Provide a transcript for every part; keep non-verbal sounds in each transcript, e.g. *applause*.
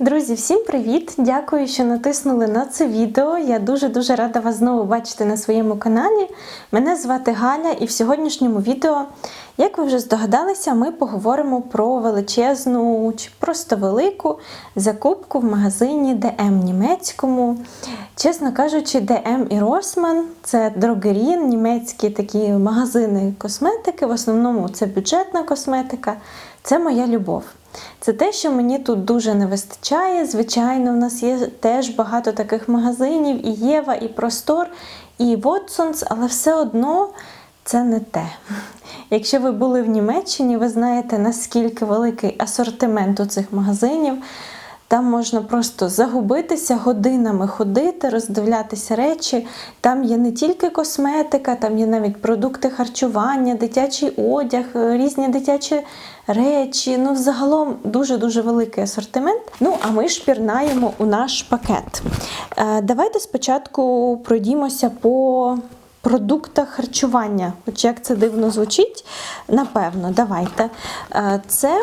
Друзі, всім привіт! Дякую, що натиснули на це відео. Я дуже-дуже рада вас знову бачити на своєму каналі. Мене звати Галя, і в сьогоднішньому відео, як ви вже здогадалися, ми поговоримо про величезну чи просто велику закупку в магазині DM німецькому. Чесно кажучи, DM і Rossmann – це дрогерін, німецькі такі магазини косметики. В основному це бюджетна косметика. Це моя любов. Це те, що мені тут дуже не вистачає. Звичайно, в нас є теж багато таких магазинів, і Єва, і Простор, і Watsons, але все одно це не те. Якщо ви були в Німеччині, ви знаєте, наскільки великий асортимент у цих магазинів. Там можна просто загубитися, годинами ходити, роздивлятися речі. Там є не тільки косметика, там є навіть продукти харчування, дитячий одяг, різні дитячі речі. Ну, взагалом дуже-дуже великий асортимент. Ну, а ми шпірнаємо у наш пакет. Е, Давайте спочатку пройдімося по продуктах харчування. Хоч як це дивно звучить, напевно, давайте. Е, Це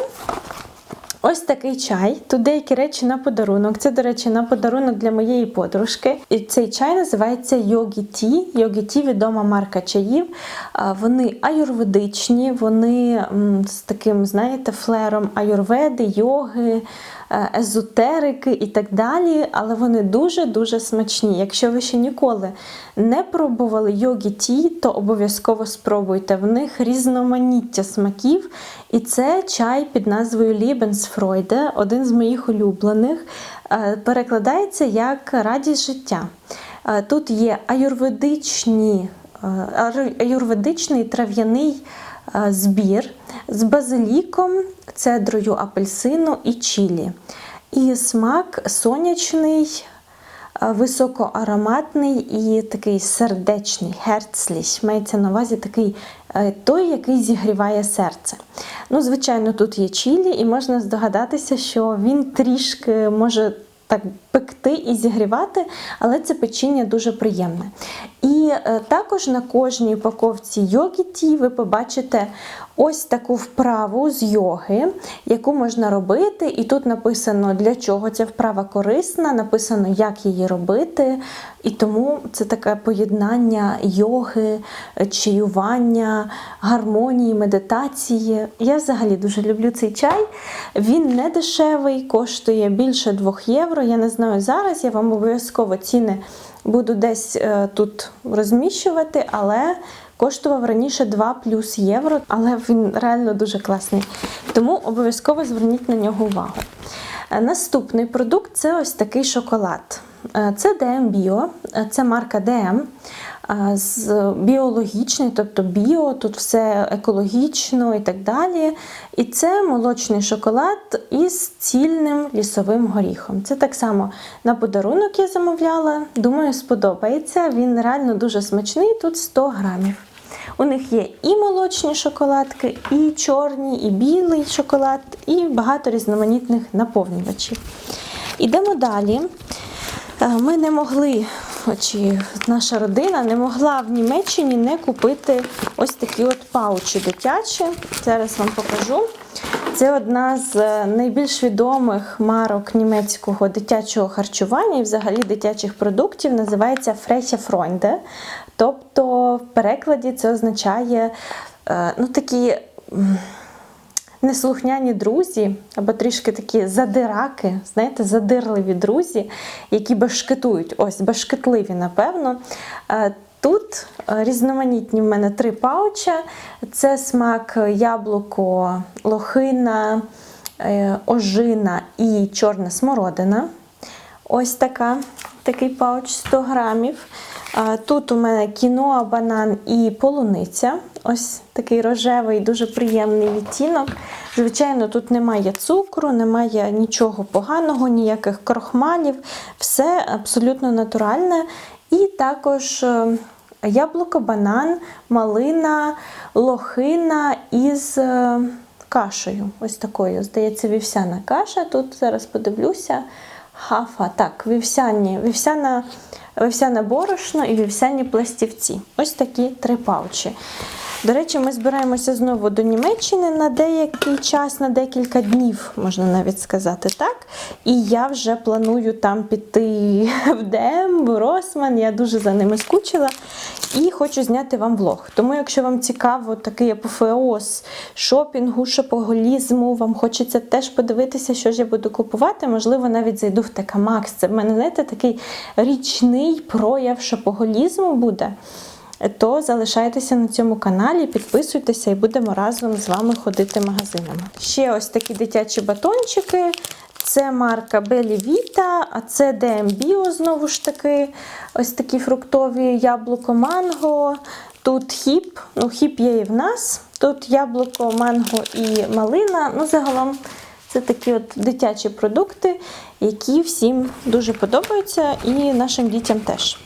Ось такий чай. Тут деякі речі на подарунок. Це, до речі, на подарунок для моєї подружки. І цей чай називається Йогі Ті. Йогі Ті відома марка чаїв. Вони аюрведичні, вони з таким, знаєте, флером аюрведи, йоги, езотерики і так далі. Але вони дуже-дуже смачні. Якщо ви ще ніколи не пробували йогі ті, то обов'язково спробуйте. В них різноманіття смаків. І це чай під назвою Lebensfreude, один з моїх улюблених. Е, Перекладається як радість життя. Е, Тут є аюрведичні, е, аюрведичний трав'яний е, збір з базиліком, цедрою апельсину і чілі. І смак сонячний, е, високоароматний і такий сердечний, герцліш. Мається на увазі такий е, той, який зігріває серце. Ну, звичайно, тут є чілі, і можна здогадатися, що він трішки може так пекти і зігрівати, але це печіння дуже приємне. І е, також на кожній упаковці йогі ті ви побачите ось таку вправу з йоги, яку можна робити. І тут написано, для чого ця вправа корисна, написано, як її робити. І тому це таке поєднання йоги, чаювання, гармонії, медитації. Я взагалі дуже люблю цей чай. Він не дешевий, коштує більше 2 євро. Я не знаю зараз, я вам обов'язково ціни буду десь е, тут розміщувати, але коштував раніше 2 плюс євро, але він реально дуже класний. Тому обов'язково зверніть на нього увагу. Е, Наступний продукт це ось такий шоколад. Е, Це DM Bio, е, це марка DM. е, з біологічний, тобто біо, тут все екологічно і так далі. І це молочний шоколад із цільним лісовим горіхом. Це так само на подарунок я замовляла. Думаю, сподобається. Він реально дуже смачний, тут 100 грамів. У них є і молочні шоколадки, і чорні, і білий шоколад, і багато різноманітних наповнювачів. Ідемо далі. Ми не могли, чи наша родина не могла в Німеччині не купити ось такі от паучі дитячі. Зараз вам покажу. Це одна з е, найбільш відомих марок німецького дитячого харчування і взагалі дитячих продуктів. Називається Freche Freunde. Тобто, в перекладі це означає е, ну, такі. Неслухняні друзі, або трішки такі задираки, знаєте, задирливі друзі, які башкетують. Ось, башкетливі, напевно. Е, Тут е, різноманітні в мене три пауча. Це смак яблуко, лохина, е, ожина і чорна смородина. Ось така, такий пауч 100 грамів. Тут у мене кіноа, банан і полуниця. Ось такий рожевий, дуже приємний відтінок. Звичайно, тут немає цукру, немає нічого поганого, ніяких крохмалів. Все абсолютно натуральне. І також е, яблуко, банан, малина, лохина із е, кашею. Ось такою. Здається, вівсяна каша. Тут зараз подивлюся. Хафа, так, вівсяні, вівсяна, вівсяне борошно і вівсяні пластівці. Ось такі три паучі. До речі, ми збираємося знову до Німеччини на деякий час, на декілька днів, можна навіть сказати так. І я вже планую там піти *laughs* в ДМ, Росман. Я дуже за ними скучила. І хочу зняти вам влог. Тому, якщо вам цікаво такий апофеоз шопінгу, шопоголізму, вам хочеться теж подивитися, що ж я буду купувати, можливо, навіть зайду в ТК Макс. Це в мене, знаєте, такий річний прояв шопоголізму буде. То залишайтеся на цьому каналі, підписуйтеся і будемо разом з вами ходити магазинами. Ще ось такі дитячі батончики. Це марка Белі Віта, а це DM знову ж таки. Ось такі фруктові яблуко манго. Тут хіп, ну хіп є і в нас. Тут яблуко, манго і малина. Ну, загалом це такі от дитячі продукти, які всім дуже подобаються, і нашим дітям теж.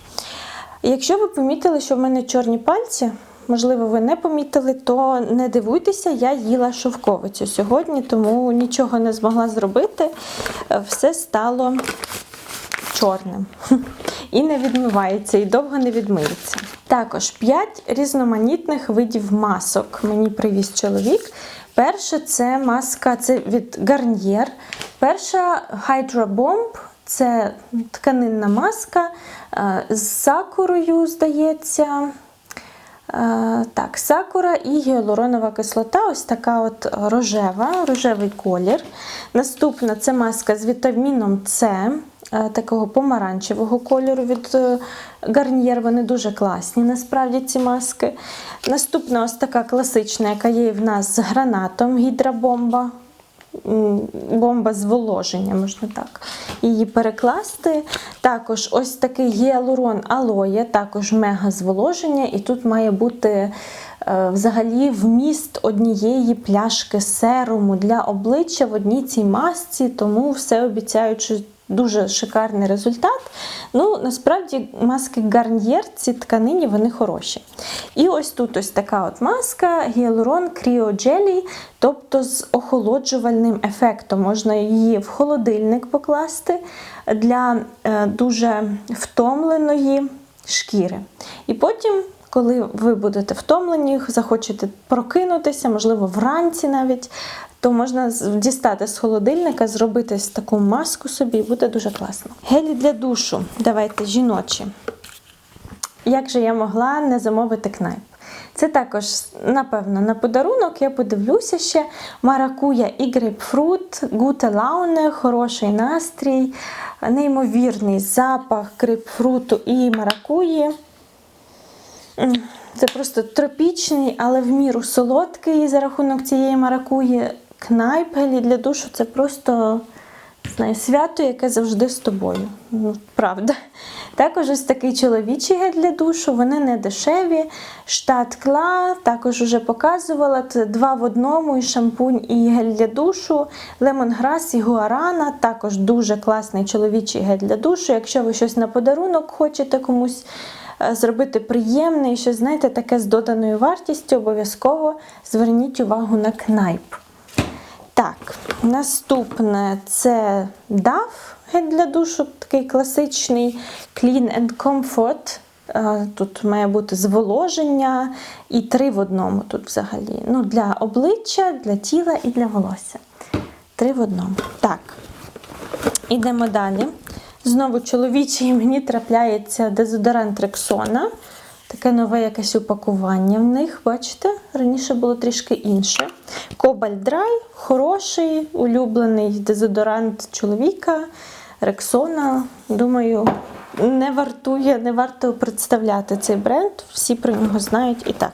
Якщо ви помітили, що в мене чорні пальці, можливо, ви не помітили, то не дивуйтеся, я їла шовковицю сьогодні, тому нічого не змогла зробити. Все стало чорним. *laughs* І не відмивається, і довго не відмиється. Також 5 різноманітних видів масок мені привіз чоловік. Перше це маска це від Garnier. Перша Hydra Bomb це тканинна маска е, з сакурою, здається. Е, Так, сакура і гіалуронова кислота, ось така от рожева, рожевий колір. Наступна це маска з вітаміном С, е, такого помаранчевого кольору від е, Garnier. Вони дуже класні, насправді ці маски. Наступна ось така класична, яка є в нас з гранатом, гідрабомба. Бомба зволоження, можна так її перекласти. Також ось такий гіалурон алоє, також мега зволоження, і тут має бути е, взагалі вміст однієї пляшки серуму для обличчя в одній цій масці, тому все обіцяють, що дуже шикарний результат. Ну, насправді маски Garnier, ці тканині, вони хороші. І ось тут ось така от маска Hyaluron Cryo Jelly, тобто з охолоджувальним ефектом. Можна її в холодильник покласти для е, дуже втомленої шкіри. І потім. Коли ви будете втомлені, захочете прокинутися, можливо, вранці навіть, то можна дістати з холодильника, зробити таку маску собі, буде дуже класно. Гелі для душу. Давайте жіночі. Як же я могла не замовити кнайп? Це також, напевно, на подарунок. Я подивлюся ще. Маракуя і грейпфрут, гуте лауне, хороший настрій, неймовірний запах грейпфруту і маракуї. Це просто тропічний, але в міру солодкий за рахунок цієї маракуї. кнайпелі для душу це просто знаю, свято, яке завжди з тобою. Ну, правда. Також ось такий чоловічий гель для душу, вони не дешеві. Штат Кла, також вже показувала. Це два в одному, і шампунь, і гель для душу. Лемонграс і гуарана, також дуже класний чоловічий гель для душу. Якщо ви щось на подарунок хочете комусь зробити приємне і щось, знаєте, таке з доданою вартістю, обов'язково зверніть увагу на кнайп. Так, наступне це DAF для душу, такий класичний Clean and Comfort. Е, Тут має бути зволоження і три в одному тут взагалі. Ну, для обличчя, для тіла і для волосся. Три в одному. Так, ідемо далі. Знову чоловічий мені трапляється дезодорант Рексона. Таке нове якесь упакування в них, бачите? Раніше було трішки інше. Кобальт Драй, хороший, улюблений дезодорант чоловіка, Рексона. Думаю, не вартує, не варто представляти цей бренд. Всі про нього знають і так.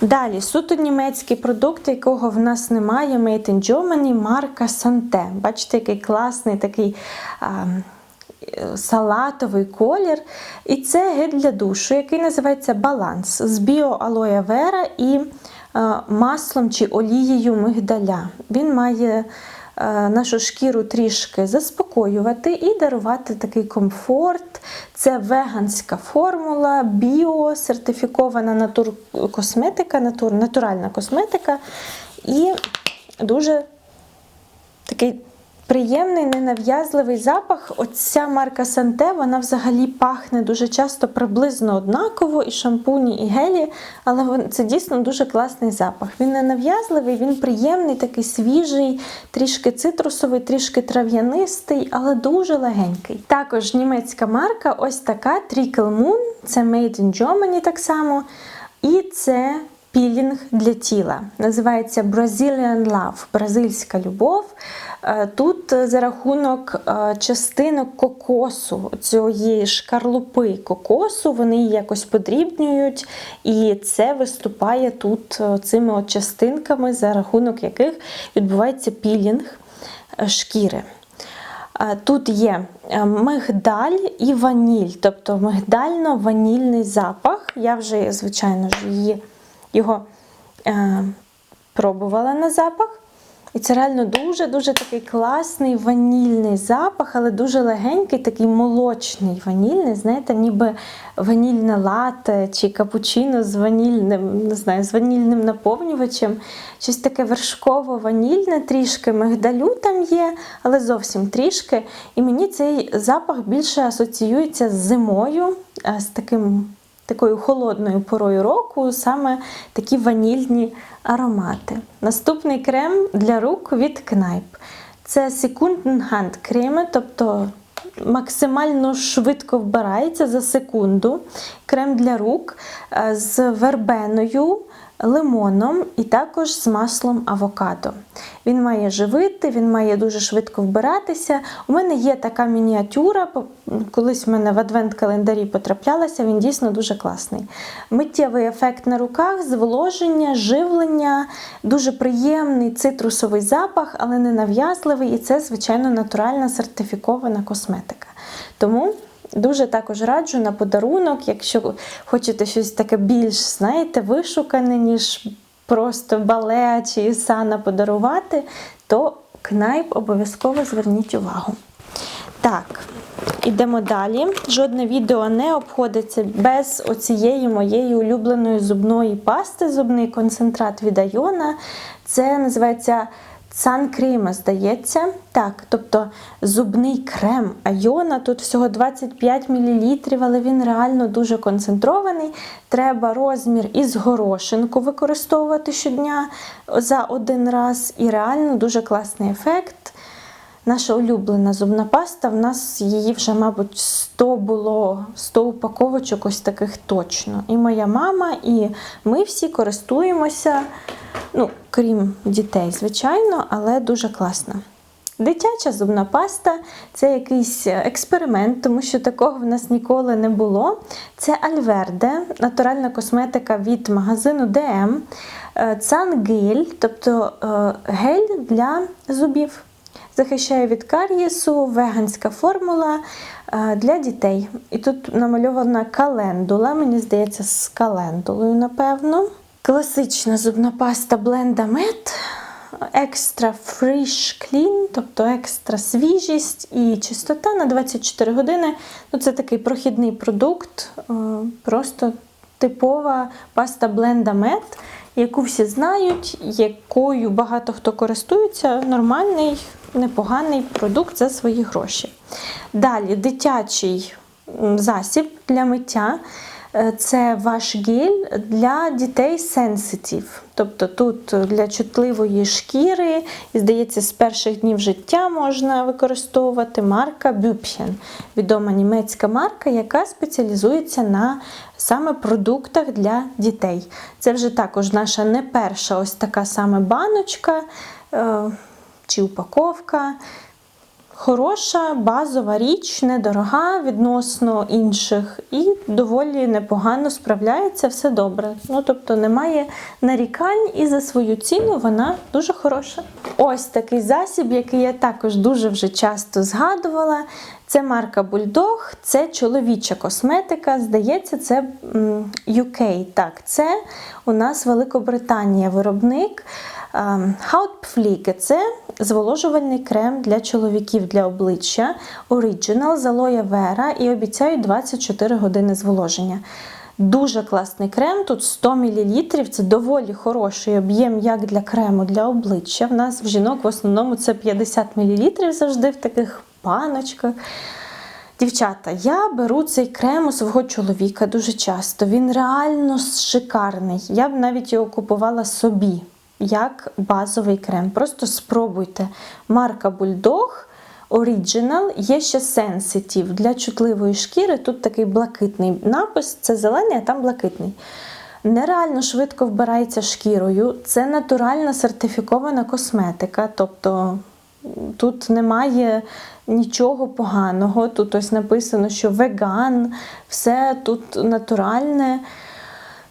Далі, суто німецький продукт, якого в нас немає, Made in Germany, марка Санте. Бачите, який класний такий. А, салатовий колір. І це гель для душу, який називається Баланс з біоалоє вера і е, маслом чи олією мигдаля. Він має е, нашу шкіру трішки заспокоювати і дарувати такий комфорт. Це веганська формула, біо, сертифікована натур косметика, натур, натуральна косметика. І дуже такий Приємний, ненав'язливий запах. Оця марка Санте, вона взагалі пахне дуже часто приблизно однаково, і шампуні, і гелі, але це дійсно дуже класний запах. Він не нав'язливий, він приємний, такий свіжий, трішки цитрусовий, трішки трав'янистий, але дуже легенький. Також німецька марка, ось така Trickle Moon, це Made in Germany так само. І це пілінг для тіла. Називається Brazilian Love, бразильська любов. Е, Тут е, за рахунок е, частинок кокосу, цієї шкарлупи кокосу, вони якось подрібнюють, і це виступає тут цими от частинками, за рахунок яких відбувається пілінг шкіри. Тут є мигдаль і ваніль, тобто мигдально-ванільний запах. Я вже, звичайно ж, її, його е, пробувала на запах. І це реально дуже-дуже такий класний ванільний запах, але дуже легенький, такий молочний ванільний, знаєте, ніби ванільне лате чи капучино з ванільним, не знаю, з ванільним наповнювачем. Щось таке вершково-ванільне, трішки мигдалю там є, але зовсім трішки. І мені цей запах більше асоціюється з зимою, е, з таким такою холодною порою року саме такі ванільні аромати. Наступний крем для рук від Кнайп. Це Hand креми, тобто максимально швидко вбирається за секунду. Крем для рук е, з вербеною, лимоном і також з маслом авокадо. Він має живити, він має дуже швидко вбиратися. У мене є така мініатюра, колись в мене в адвент-календарі потраплялася, він дійсно дуже класний. Миттєвий ефект на руках, зволоження, живлення, дуже приємний цитрусовий запах, але не нав'язливий, і це, звичайно, натуральна сертифікована косметика. Тому Дуже також раджу на подарунок, якщо хочете щось таке більш, знаєте, вишукане, ніж просто бале чи Ісана подарувати, то кнайп обов'язково зверніть увагу. Так, ідемо далі. Жодне відео не обходиться без оцієї моєї улюбленої зубної пасти, зубний концентрат від Айона. Це називається Цанкріма, здається. Так, тобто зубний крем Айона. Тут всього 25 мл, але він реально дуже концентрований. Треба розмір із горошинку використовувати щодня за один раз. І реально дуже класний ефект. Наша улюблена зубна паста, в нас її вже, мабуть, 100 було, 100 упаковочок ось таких точно. І моя мама, і ми всі користуємося, ну, крім дітей, звичайно, але дуже класна. Дитяча зубна паста це якийсь експеримент, тому що такого в нас ніколи не було. Це Альверде, натуральна косметика від магазину DM. Е, Цангель, тобто е, гель для зубів. Захищає від карієсу, веганська формула е, для дітей. І тут намальована календула, мені здається, з календулою, напевно. Класична зубна паста Blenda Med. Екстра Fresh Clean, тобто екстра свіжість і чистота на 24 години. Ну, це такий прохідний продукт, е, просто типова паста Blenda Med, яку всі знають, якою багато хто користується. Нормальний, непоганий продукт за свої гроші. Далі дитячий засіб для миття. Е, Це ваш гель для дітей sensitive. Тобто тут для чутливої шкіри, і здається, з перших днів життя можна використовувати марка Bübchen. Відома німецька марка, яка спеціалізується на саме продуктах для дітей. Це вже також наша не перша ось така саме баночка е, чи упаковка. Хороша базова річ, недорога відносно інших, і доволі непогано справляється, все добре. Ну тобто немає нарікань, і за свою ціну вона дуже хороша. Ось такий засіб, який я також дуже вже часто згадувала. Це марка Bulldog, це чоловіча косметика. Здається, це UK. Так, це у нас Великобританія виробник. Ем, Hautpflege – це зволожувальний крем для чоловіків для обличчя. Original з алоє вера і обіцяють 24 години зволоження. Дуже класний крем, тут 100 мл, це доволі хороший об'єм як для крему для обличчя. В нас в жінок в основному це 50 мл завжди в таких паночках. Дівчата, я беру цей крем у свого чоловіка дуже часто. Він реально шикарний. Я б навіть його купувала собі як базовий крем. Просто спробуйте. Марка Bulldog Original, є ще Sensitive для чутливої шкіри. Тут такий блакитний напис, це зелений, а там блакитний. Нереально швидко вбирається шкірою. Це натуральна сертифікована косметика, тобто тут немає нічого поганого. Тут ось написано, що веган, все тут натуральне.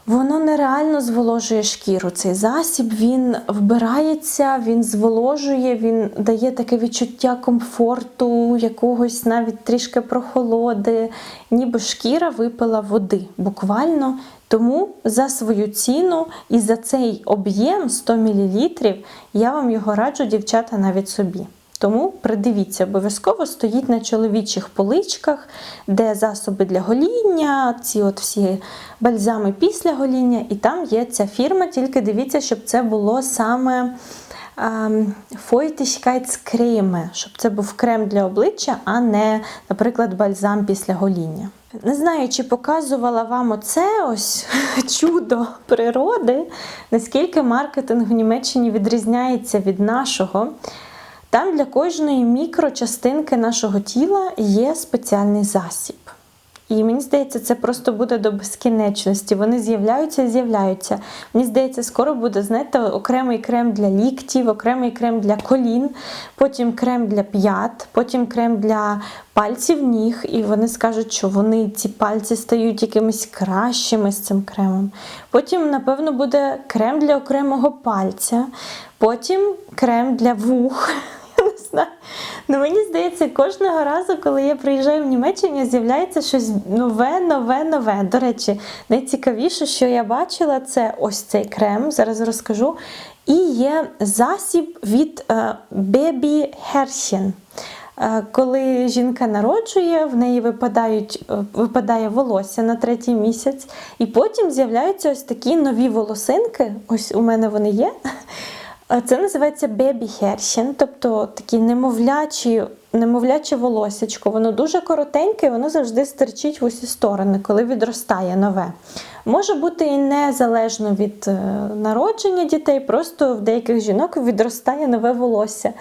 Воно нереально зволожує шкіру. Цей засіб він вбирається, він зволожує, він дає таке відчуття комфорту, якогось навіть трішки прохолоди, ніби шкіра випила води буквально. Тому за свою ціну і за цей об'єм 100 мл я вам його раджу, дівчата, навіть собі. Тому придивіться, обов'язково стоїть на чоловічих поличках, де засоби для гоління, ці от всі бальзами після гоління, і там є ця фірма, тільки дивіться, щоб це було саме Фойтішкайтскреме, щоб це був крем для обличчя, а не, наприклад, бальзам після гоління. Не знаю, чи показувала вам оце ось *laughs* чудо природи, наскільки маркетинг в Німеччині відрізняється від нашого. Там для кожної мікрочастинки нашого тіла є спеціальний засіб. І мені здається, це просто буде до безкінечності. Вони з'являються і з'являються. Мені здається, скоро буде, знаєте, окремий крем для ліктів, окремий крем для колін, потім крем для п'ят, потім крем для пальців ніг. І вони скажуть, що вони ці пальці стають якимись кращими з цим кремом. Потім, напевно, буде крем для окремого пальця, потім крем для вух. Знаю. Ну, мені здається, кожного разу, коли я приїжджаю в Німеччину, з'являється щось нове, нове, нове. До речі, найцікавіше, що я бачила, це ось цей крем, зараз розкажу. І є засіб від е, Baby Herchen. Е, Коли жінка народжує, в неї випадають, е, випадає волосся на третій місяць, і потім з'являються ось такі нові волосинки. Ось у мене вони є. Це називається hair, тобто такі немовлячі, немовляче волосечко. Воно дуже коротеньке, і воно завжди стерчить в усі сторони, коли відростає нове. Може бути і незалежно від е, народження дітей, просто в деяких жінок відростає нове волосся.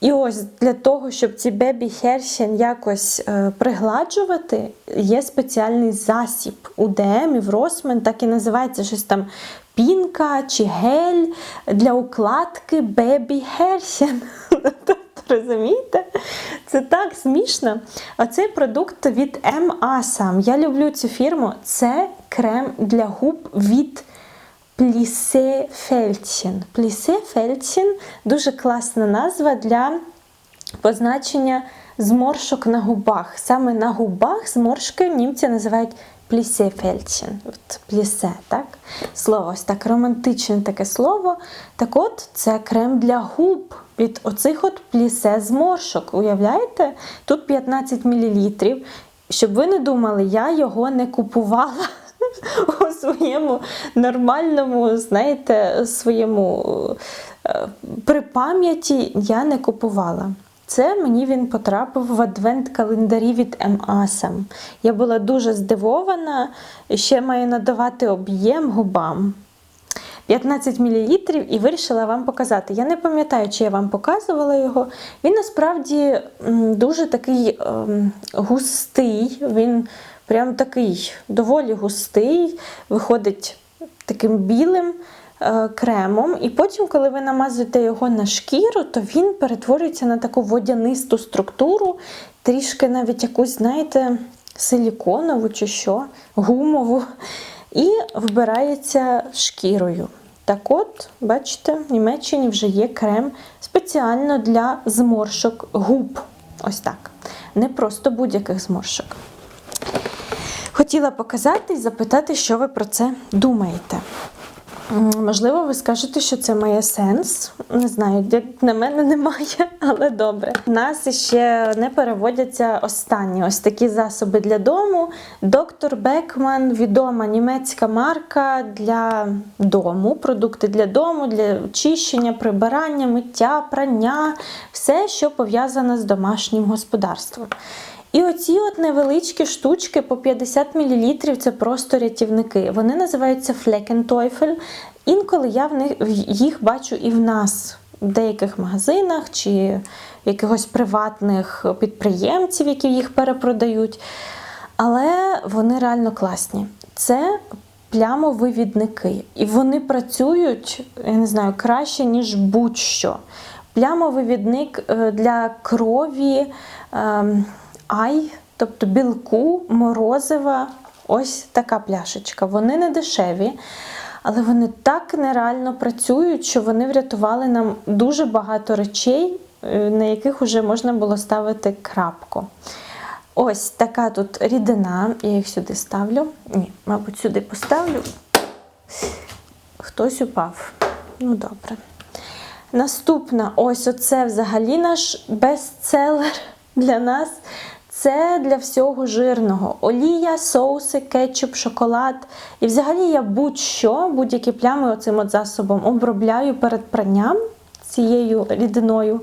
І ось для того, щоб ці бебі хершен якось е, пригладжувати, є спеціальний засіб у ДМ і в Росмен, так і називається щось там пінка чи гель для укладки бебі. *laughs* Тобто, Розумієте? Це так смішно. Оцей продукт від МАСАМ. Я люблю цю фірму. Це крем для губ від Плісе Фельдшен. Плісе Фельдшен дуже класна назва для позначення зморшок на губах. Саме на губах зморшки німці називають плісе Фельдшен. От плісе, так? Слово ось так романтичне таке слово. Так от, це крем для губ від оцих от плісе зморшок. Уявляєте? Тут 15 мл. Щоб ви не думали, я його не купувала *laughs* у своєму нормальному, знаєте, своєму е, при пам'яті я не купувала. Це мені він потрапив в адвент-календарі від МАСом. Я була дуже здивована, ще маю надавати об'єм губам. 15 мл і вирішила вам показати. Я не пам'ятаю, чи я вам показувала його. Він насправді дуже такий ем, густий, він прям такий доволі густий, виходить таким білим кремом. І потім, коли ви намазуєте його на шкіру, то він перетворюється на таку водянисту структуру, трішки навіть якусь, знаєте, силіконову чи що, гумову, і вбирається шкірою. Так от, бачите, в Німеччині вже є крем спеціально для зморшок губ. Ось так. Не просто будь-яких зморшок. Хотіла показати і запитати, що ви про це думаєте. Можливо, ви скажете, що це має сенс. Не знаю, як на мене немає, *laughs* але добре. У нас ще не переводяться останні ось такі засоби для дому. Доктор Бекман, відома німецька марка для дому, продукти для дому, для очищення, прибирання, миття, прання, все, що пов'язане з домашнім господарством. І оці от невеличкі штучки по 50 мл це просто рятівники. Вони називаються Fleckenteuffel. Інколи я в них їх бачу і в нас в деяких магазинах чи якихось приватних підприємців, які їх перепродають. Але вони реально класні. Це плямовивідники. І вони працюють, я не знаю, краще, ніж будь-що. Плямовивідник е, для крові. ем, ай, тобто білку, морозива. Ось така пляшечка. Вони не дешеві, але вони так нереально працюють, що вони врятували нам дуже багато речей, е, на яких вже можна було ставити крапку. Ось така тут рідина. Я їх сюди ставлю. Ні, мабуть, сюди поставлю. Хтось упав. Ну, добре. Наступна, ось оце взагалі наш бестселер для нас. Це для всього жирного. Олія, соуси, кетчуп, шоколад. І взагалі я будь-що, будь-які плями оцим от засобом обробляю перед пранням цією рідиною.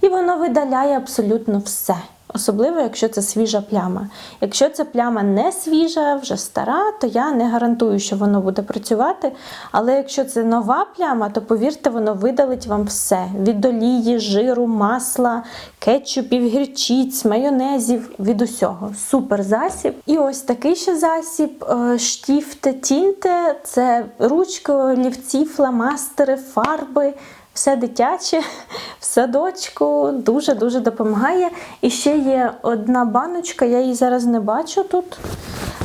І воно видаляє абсолютно все. Особливо, якщо це свіжа пляма. Якщо ця пляма не свіжа, вже стара, то я не гарантую, що воно буде працювати. Але якщо це нова пляма, то повірте, воно видалить вам все: від олії, жиру, масла, кетчупів, гірчиць, майонезів, від усього. Супер засіб. І ось такий ще засіб е, штіфте тінте це ручки, олівці, фломастери, фарби все дитяче *laughs* в садочку дуже-дуже допомагає. І ще є одна баночка, я її зараз не бачу тут.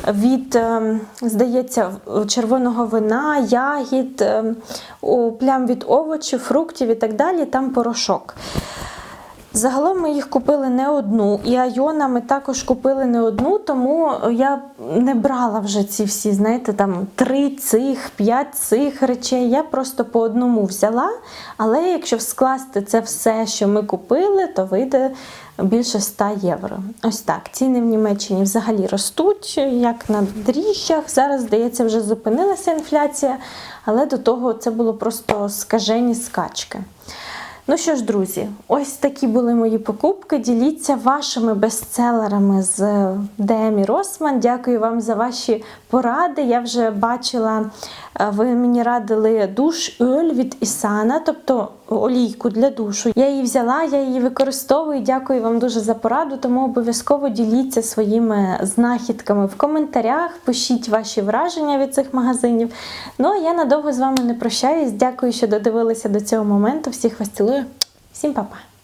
Від, ем, здається, червоного вина, ягід, ем, плям від овочів, фруктів і так далі, там порошок. Загалом ми їх купили не одну, і Айона ми також купили не одну, тому я не брала вже ці всі, знаєте, там три цих, п'ять цих речей. Я просто по одному взяла. Але якщо скласти це все, що ми купили, то вийде більше 100 євро. Ось так. Ціни в Німеччині взагалі ростуть, як на дріжджах. Зараз, здається, вже зупинилася інфляція, але до того це було просто скажені скачки. Ну що ж, друзі, ось такі були мої покупки. Діліться вашими бестселерами з Демі Росман. Дякую вам за ваші поради. Я вже бачила, е, ви мені радили душ Оль від Ісана, тобто олійку для душу. Я її взяла, я її використовую. Дякую вам дуже за пораду. Тому обов'язково діліться своїми знахідками в коментарях. Пишіть ваші враження від цих магазинів. Ну а я надовго з вами не прощаюсь. Дякую, що додивилися до цього моменту. Всіх вас цілую. Всім па-па!